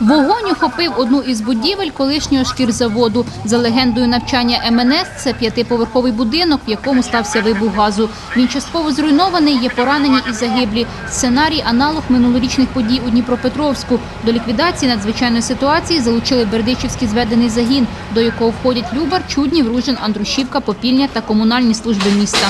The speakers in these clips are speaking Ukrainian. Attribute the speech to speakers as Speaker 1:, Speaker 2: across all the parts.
Speaker 1: Вогонь охопив одну із будівель колишнього шкірзаводу. За легендою навчання МНС, це п'ятиповерховий будинок, в якому стався вибух газу. Він частково зруйнований, є поранені і загиблі. Сценарій – аналог минулорічних подій у Дніпропетровську. До ліквідації надзвичайної ситуації залучили Бердичівський зведений загін, до якого входять Любар, Чуднів, Ружин, Андрушівка, Попільня та комунальні служби міста.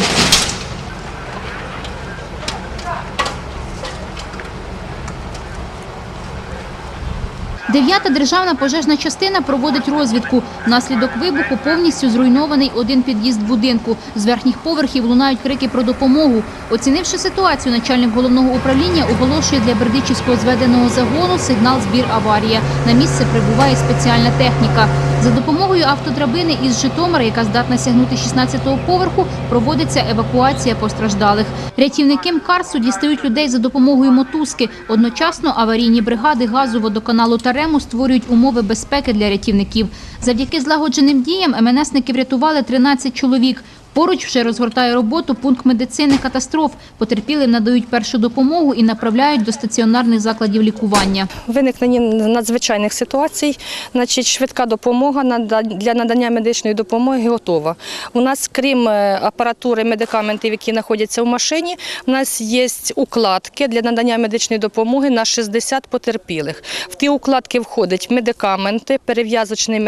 Speaker 1: Дев'ята державна пожежна частина проводить розвідку. Внаслідок вибуху повністю зруйнований один під'їзд будинку. З верхніх поверхів лунають крики про допомогу. Оцінивши ситуацію, начальник головного управління оголошує для Бердичівського зведеного загону сигнал збір аварія. На місце прибуває спеціальна техніка. За допомогою автодрабини із Житомира, яка здатна сягнути 16-го поверху, проводиться евакуація постраждалих. Рятівники МКАРСу дістають людей за допомогою мотузки. Одночасно аварійні бригади газу водоканалу Тарему створюють умови безпеки для рятівників. Завдяки злагодженим діям МНСники врятували 13 чоловік. Поруч вже розгортає роботу пункт медицини катастроф. Потерпілим надають першу допомогу і направляють до стаціонарних закладів лікування.
Speaker 2: виникненні надзвичайних ситуацій, значить, швидка допомога для надання медичної допомоги готова. У нас, крім е, апаратури, медикаментів, які знаходяться в машині, у нас є укладки для надання медичної допомоги на 60 потерпілих. В ті укладки входять медикаменти, перев'язочний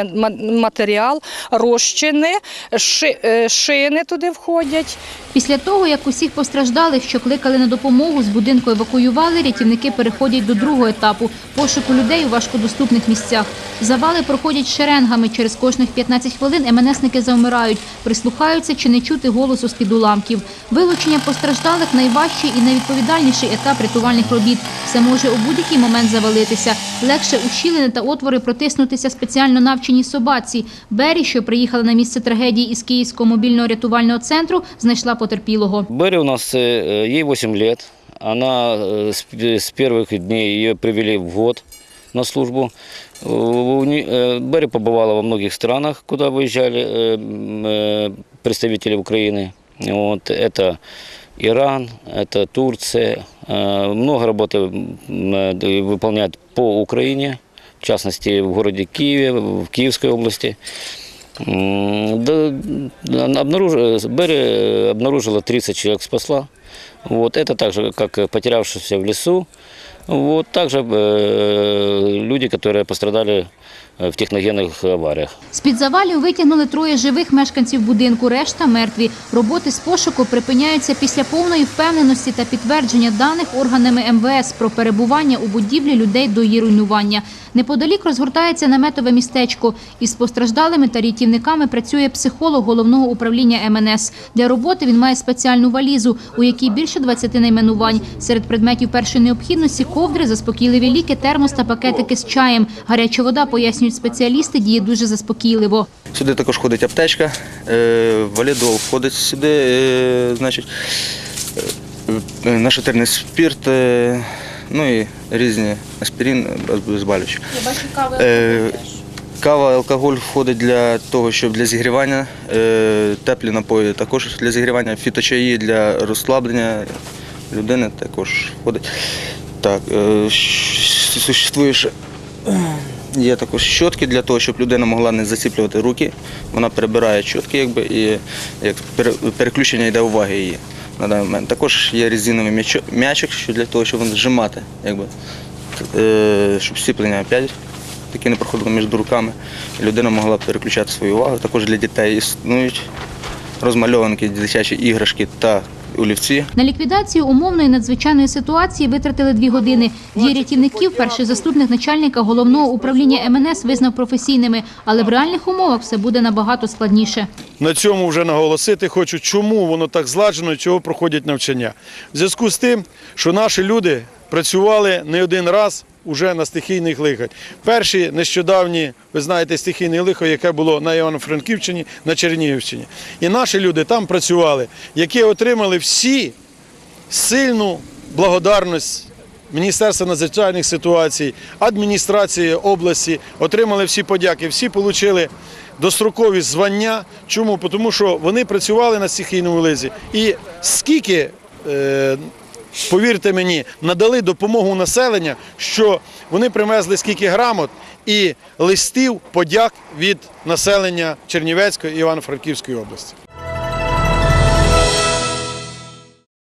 Speaker 2: матеріал, розчини, ши- шини туди входять.
Speaker 1: Після того, як усіх постраждалих, що кликали на допомогу, з будинку евакуювали, рятівники переходять до другого етапу – пошуку людей у важкодоступних місцях. Завали проходять шеренгами. Через кожних 15 хвилин МНСники завмирають, прислухаються чи не чути голосу з-під уламків. Вилучення постраждалих – найважчий і найвідповідальніший етап рятувальних робіт. Все може у будь-який момент завалитися. Легше у щілини та отвори протиснутися спеціально навчені собаці. Бері, що приїхала на місце трагедії із Київського мобільного рятувального центру, знайшла потерпілого.
Speaker 3: Берри у нас, э, ей 8 лет. Она э, с п- с первых дней ее привели в год на службу. Э, у не- э, Берри побывала во многих странах, куда выезжали э, м, э, представители Украины. Вот, это Иран, это Турция. Э, Много работы м, э, д- выполняет по Украине, в частности в городе Киеве, в Киевской области. Берри обнаружила 30 человек спасла. Вот, это так же, как и потерявшиеся в лесу. Вот, также э, люди, которые пострадали э, в техногенных авариях.
Speaker 1: З-під завалів витягнули троє живих мешканців будинку, решта мертві. Роботи з пошуку припиняються після повної впевненості та підтвердження даних органами МВС про перебування у будівлі людей до її руйнування. Неподалік розгортається наметове містечко. Із постраждалими та рятівниками працює психолог головного управління МНС. Для роботи він має спеціальну валізу, у якій більше 20 найменувань. Серед предметів першої необхідності – ковдри, заспокійливі ліки, термос та пакетики з чаєм. Гаряча вода, пояснюють спеціалісти, діє дуже заспокійливо.
Speaker 4: Сюди також ходить аптечка, е, валідол входить сюди, е, значить, е, нашатирний спирт, е, ну і різні аспірин, обезболюючі. Е, Кава, алкоголь входить для того, щоб для зігрівання, теплі напої також для зігрівання, фіточаї для розслаблення людини також входить. Так, существує ще Є також щотки для того, щоб людина могла не заціплювати руки. Вона перебирає щотки, якби, і як переключення йде уваги її на даний момент. Також є резиновий м'ячик, що для того, щоб зжимати, якби, е, щоб сціплення опять таке не проходило між руками. Людина могла переключати свою увагу. Також для дітей існують розмальованки, дитячі іграшки та олівці.
Speaker 1: На ліквідацію умовної надзвичайної ситуації витратили дві години. Дії рятівників перший заступник начальника головного управління МНС визнав професійними, але в реальних умовах все буде набагато складніше.
Speaker 5: На цьому вже наголосити хочу, чому воно так зладжено і чого проходять навчання. В зв'язку з тим, що наші люди працювали не один раз уже на стихійних лихах. Перші нещодавні, ви знаєте, стихійне лихо, яке було на Івано-Франківщині, на Чернігівщині. І наші люди там працювали, які отримали всі сильну благодарність Міністерства надзвичайних ситуацій, адміністрації області отримали всі подяки, всі отримали дострокові звання. Чому? Тому що вони працювали на стихійному лизі. І скільки е, повірте мені, надали допомогу населення, що вони привезли скільки грамот і листів подяк від населення Чернівецької і Івано-Франківської області.